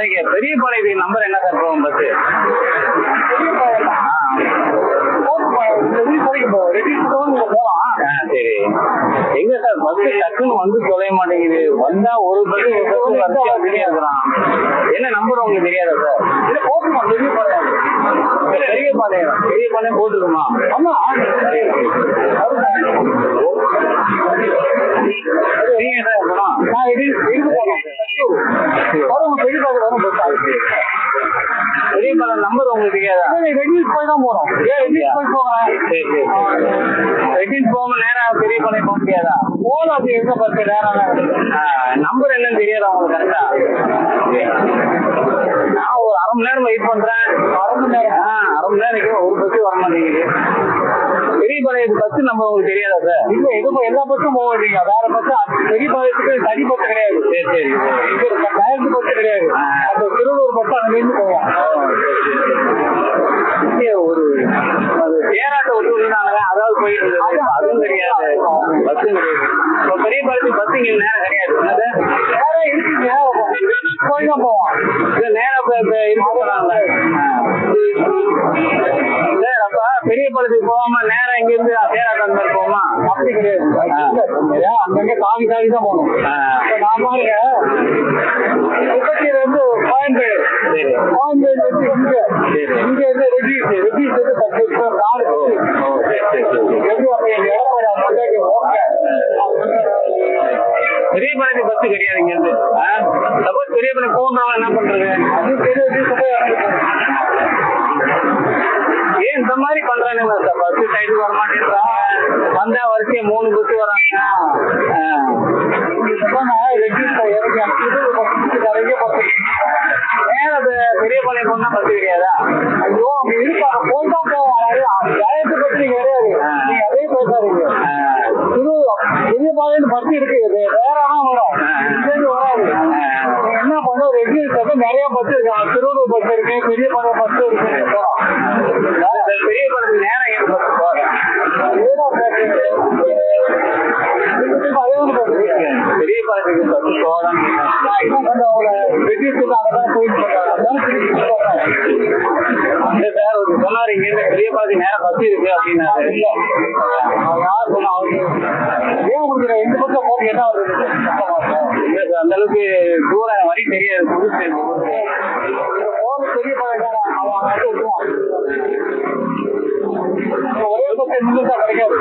இங்க பெரிய பாளையத்துக்கு நம்பர் என்ன சார் போகும் பஸ் சரி எங்க சார் பஸ் டக்குன்னு வந்து தொலைய மாட்டேங்குது. வந்தா ஒரு பஸ் ஒரு பஸ் வரிசையா வந்துட்டே இருக்கிறான் என்ன நம்பர் உங்களுக்கு தெரியாதா சார்? இல்ல போட்டுமா பெரிய பாளையம்? பெரிய பாளையம். பெரிய பாளையம் போட்டுருமா ஆமா நீங்க போனோம் நான் இது இதுக்கு போனோம் பெரிய பாளையம் வரும் பஸ் பெரிய நம்பர் உங்களுக்கு தெரியாதா ரெடியூஸ் போய் தான் போறோம். ஏன் ரெடியூஸ் போய் போகிறேன் சரி சரி ரெடியூஸ் போகாம நேரா பெரிய பாளையம் போக முடியாதா? அது எங்க பஸ் நேரம் நம்பர் என்னன்னு தெரியாதா உங்களுக்கு கரெக்டா நான் ஒரு அரை மணி நேரம் வெயிட் பண்றேன். அரை மணி நேரம். அரை மணி நேரம் ஒரு பஸ் வர மாட்டேங்குது பஸ் நம்ம உங்களுக்கு தெரியாதா சார் இல்ல இது எல்லா பஸ்ஸும் வேண்டிய வேற பஸ் பெரிய பாளையத்துக்கு தனி பஸ் கிடையாது. சரி சரி இது ஒரு டயர்ஸ் பஸ் கிடையாது. அந்த திருவள்ளூர் பஸ் அங்கிருந்து போவோம் ஒரு விட்டு விடுறாங்களே அதாவது போயிட்டு அதுவும் தெரியாது. பஸ்ஸும் கிடையாது. பெரிய பாளையத்துக்கு பஸ் இங்க நேரம் கிடையாது. பாளையத்துக்கு போகாம நேரம் இங்க இருந்து மாதிரி போமா அப்படி கிடையாது. அங்கங்க தாவி தாவி தான் போகணும். நான் பாருங்க. திருப்பதியில இருந்து கோயம்பேடு. கோயம்பேடுல இருந்து இங்க. இருந்து ரெடியூஸ் ரெடியூஸ் வந்து பத்து நிமிஷம் நாலு எப்படி அப்ப எங்க எடப்பாடி அவங்க கொண்டாடி பெரிய பாளையத்து பஸ் கிடையாது இங்க இருந்து. சப்போஸ் பெரிய பாளையம் போகணும் என்ன பண்றது? மாதிரி பண்றானுங்க சார். பஸ் டைத்துக்கு வர மாட்டேன்றாங்க வந்தா வரிசையை மூணு பஸ் வராங்க நேர பெரிய பாளையம் போனா பஸ் கிடையாதா ஐயோ அங்க இருப்பாங்க போய் தான் போவோம் டயத்து பத்தி கிடையாது நீங்க அதே பேசாதீங்க திரு பெரிய பாளையம் பஸ் இருக்கு இது வேற வரும் இங்கேருந்து வராது சின்ன என்ன பண்ண இருக்காங்க வந்து நிறைய பஸ் இருக்கு. திருவள்ளூர் பஸ் இருக்கு பெரிய படம் பஸ் இருக்கு. பெரிய பாளையம் நேரம் ஏன் பஸ் போறேன் பெரிய பாளையத்துக்கு பஸ் போகலாம் சார் ஒரு சொன்னாரு இங்க இருந்து பெரிய பாளையத்துக்கு நேரம் பஸ் இருக்கு அப்படின்னா யார் சொன்னா? அவருக்கு ஏன் உங்களுக்கு எந்த பக்கம் போட்டு என்ன வருது சார் அந்த அளவுக்கு தூரம் வழி தெரியாது. புதுசு பெரிய ஒரே கிடைக்காது.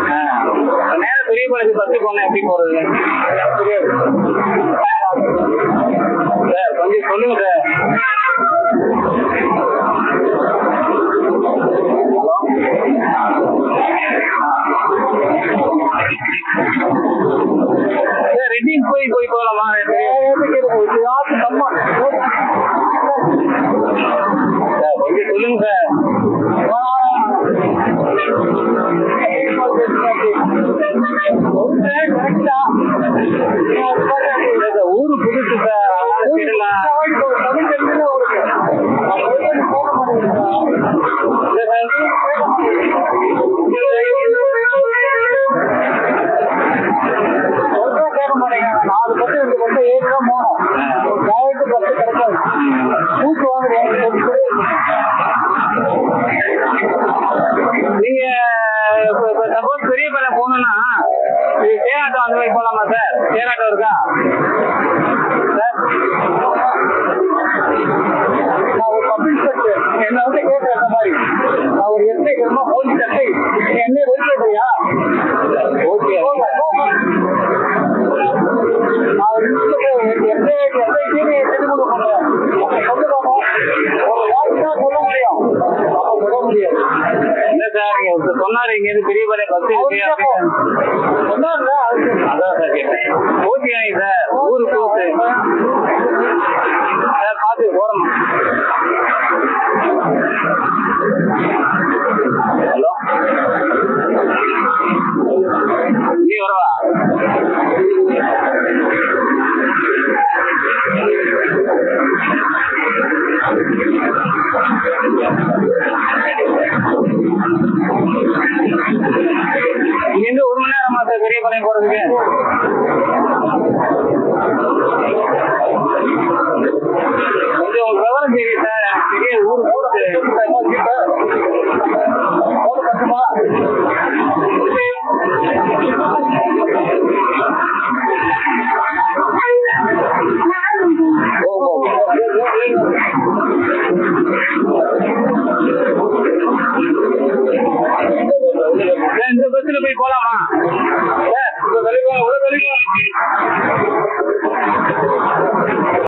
நேரம் பெரிய பாளையத்துக்கு பஸ் போனா எப்படி போறது? தெரியாது சார் கொஞ்சம் சொல்லுங்க சார். தேராட்டம் இருக்கா சார் நான் ஒரு பப்ளிக் செக்டர் என்ன வந்து கேட்கற அந்த மாதிரி நான் ஒரு எஸ்ஐ கிழமை போலி எஸ்ஐ நீங்க என்ன வெயிட் பண்றியா ஓகே நான் ஒரு எஸ்ஐ எஸ்ஐக்கு தெரிமுக பண்றேன் சொல்லு பாப்போம் ஒரு வாய்ப்பு தான் சொல்ல முடியும் அப்ப சொல்ல முடியாது இல்ல சார் நீங்க சொன்னாரு இங்க இருந்து பெரிய பெரிய பஸ் இருக்கு அதான் சார் கேட்டேன். ஓகே சார் ஊரு கூத்து சார் பார்த்து ஓரமா ஹலோ? நீ வரவா? இங்க ஒரு பெரிய பாளையம் போறதுக்கு